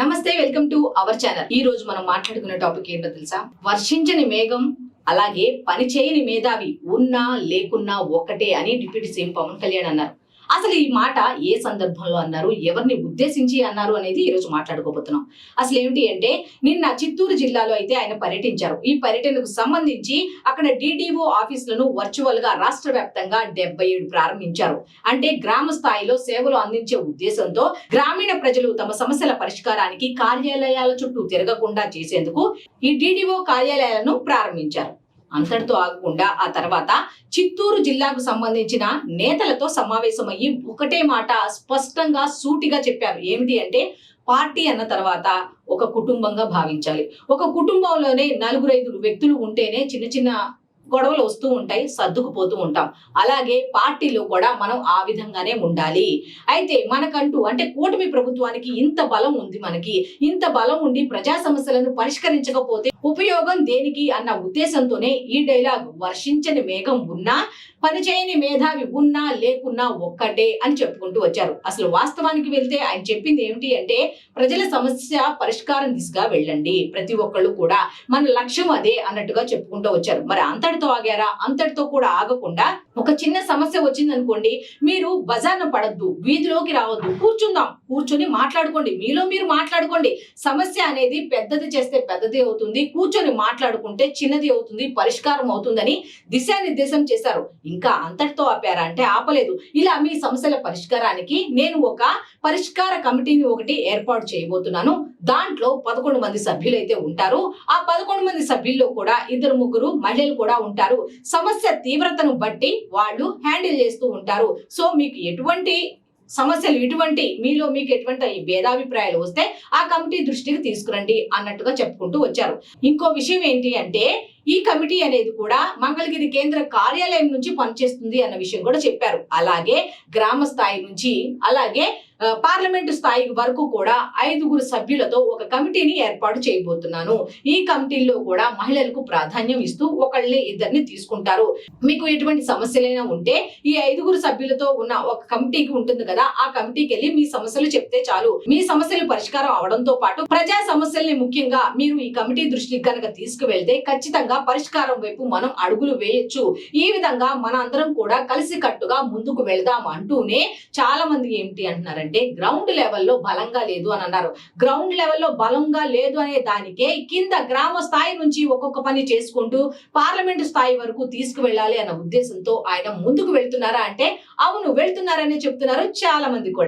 నమస్తే welcome to our channel. ఈ రోజు మనం మాట్లాడుకునే టాపిక్ ఏంటో తెలుసా? వర్షించని మేఘం అలాగే పని చేయని మేధావి ఉన్నా లేకున్నా ఒకటే అని డిప్యూటీ సీఎం పవన్ కళ్యాణ్ అన్నారు. అసలు ఈ మాట ఏ సందర్భంలో అన్నారు? ఎవరిని ఉద్దేశించి అన్నారు అనేది ఈ రోజు మాట్లాడుకోబోతున్నాం. అసలు ఏమిటి అంటే నిన్న చిత్తూరు జిల్లాలో అయితే ఆయన పర్యటించారు. ఈ పర్యటనకు సంబంధించి అక్కడ డిడిఓ ఆఫీసులను వర్చువల్గా రాష్ట్ర వ్యాప్తంగా డెబ్బై ఏడు ప్రారంభించారు. అంటే గ్రామ స్థాయిలో సేవలు అందించే ఉద్దేశంతో గ్రామీణ ప్రజలు తమ సమస్యల పరిష్కారానికి కార్యాలయాల చుట్టూ తిరగకుండా చేసేందుకు ఈ డిడిఓ కార్యాలయాలను ప్రారంభించారు. అంతటితో ఆగకుండా ఆ తర్వాత చిత్తూరు జిల్లాకు సంబంధించిన నేతలతో సమావేశమయ్యి ఒకటే మాట స్పష్టంగా సూటిగా చెప్పారు. ఏమిటి అంటే పార్టీ అన్న తర్వాత ఒక కుటుంబంగా భావించాలి. ఒక కుటుంబంలోనే నలుగురైదుగురు వ్యక్తులు ఉంటేనే చిన్న చిన్న గొడవలు వస్తూ ఉంటాయి సర్దుకుపోతూ ఉంటాం. అలాగే పార్టీలో కూడా మనం ఆ విధంగానే ఉండాలి. అయితే మనకంటూ అంటే కూటమి ప్రభుత్వానికి ఇంత బలం ఉంది మనకి ఇంత బలం ఉండి ప్రజా సమస్యలను పరిష్కరించకపోతే ఉపయోగం దేనికి అన్న ఉద్దేశంతోనే ఈ డైలాగ్ వర్షించని మేఘం ఉన్నా పనిచేయని మేధావి ఉన్నా లేకున్నా ఒక్కటే అని చెప్పుకుంటూ వచ్చారు. అసలు వాస్తవానికి వెళ్తే ఆయన చెప్పింది ఏమిటి అంటే ప్రజల సమస్య పరిష్కారం దిశగా వెళ్ళండి. ప్రతి ఒక్కళ్ళు కూడా మన లక్ష్యం అదే అన్నట్టుగా చెప్పుకుంటూ వచ్చారు. మరి అంతటి అంతటితో ఆగారా? అంతటితో కూడా ఆగకుండా ఒక చిన్న సమస్య వచ్చింది అనుకోండి మీరు బజార్న పడద్దు వీధిలోకి రావద్దు కూర్చుందాం కూర్చొని మాట్లాడుకోండి మీలో మీరు మాట్లాడుకోండి. సమస్య అనేది పెద్దది చేస్తే పెద్దది అవుతుంది కూర్చొని మాట్లాడుకుంటే చిన్నది అవుతుంది పరిష్కారం అవుతుందని దిశానిర్దేశం చేశారు. ఇంకా అంతటితో ఆపారా? అంటే ఆపలేదు. ఇలా మీ సమస్యల పరిష్కారానికి నేను ఒక పరిష్కార కమిటీని ఒకటి ఏర్పాటు చేయబోతున్నాను. దాంట్లో పదకొండు మంది సభ్యులు అయితే ఉంటారు. ఆ పదకొండు మంది సభ్యుల్లో కూడా ఇద్దరు ముగ్గురు మహిళలు కూడా ఉంటారు. సమస్య తీవ్రతను బట్టి వాళ్ళు హ్యాండిల్ చేస్తూ ఉంటారు. సో మీకు ఎటువంటి సమస్యలు ఇటువంటి మీలో మీకు ఎటువంటి భేదాభిప్రాయాలు వస్తే ఆ కమిటీ దృష్టికి తీసుకురండి అన్నట్టుగా చెప్పుకుంటూ వచ్చారు. ఇంకో విషయం ఏంటి అంటే ఈ కమిటీ అనేది కూడా మంగళగిరి కేంద్ర కార్యాలయం నుంచి పనిచేస్తుంది అన్న విషయం కూడా చెప్పారు. అలాగే గ్రామ స్థాయి నుంచి అలాగే పార్లమెంటు స్థాయి వరకు కూడా ఐదుగురు సభ్యులతో ఒక కమిటీని ఏర్పాటు చేయబోతున్నాను. ఈ కమిటీల్లో కూడా మహిళలకు ప్రాధాన్యం ఇస్తూ ఒకళ్ళని ఇద్దరిని తీసుకుంటారు. మీకు ఎటువంటి సమస్యలైనా ఉంటే ఈ ఐదుగురు సభ్యులతో ఉన్న ఒక కమిటీకి ఉంటుంది కదా ఆ కమిటీకి వెళ్ళి మీ సమస్యలు చెప్తే చాలు. మీ సమస్యలు పరిష్కారం అవడంతో పాటు ప్రజా సమస్యల్ని ముఖ్యంగా మీరు ఈ కమిటీ దృష్టికి కనుక తీసుకువెళ్తే ఖచ్చితంగా పరిష్కారం వైపు మనం అడుగులు వేయొచ్చు. ఈ విధంగా మన అందరం కూడా కలిసి కట్టుగా ముందుకు వెళ్దాం అంటూనే చాలా మంది ఏంటి అంటున్నారంటే గ్రౌండ్ లెవెల్లో బలంగా లేదు అని అన్నారు. గ్రౌండ్ లెవెల్లో బలంగా లేదు అనే దానికే కింద గ్రామ స్థాయి నుంచి ఒక్కొక్క పని చేసుకుంటూ పార్లమెంటు స్థాయి వరకు తీసుకువెళ్ళాలి అన్న ఉద్దేశంతో ఆయన ముందుకు వెళ్తున్నారా అంటే అవును వెళ్తున్నారనే చెప్తున్నారు చాలా మంది కూడా.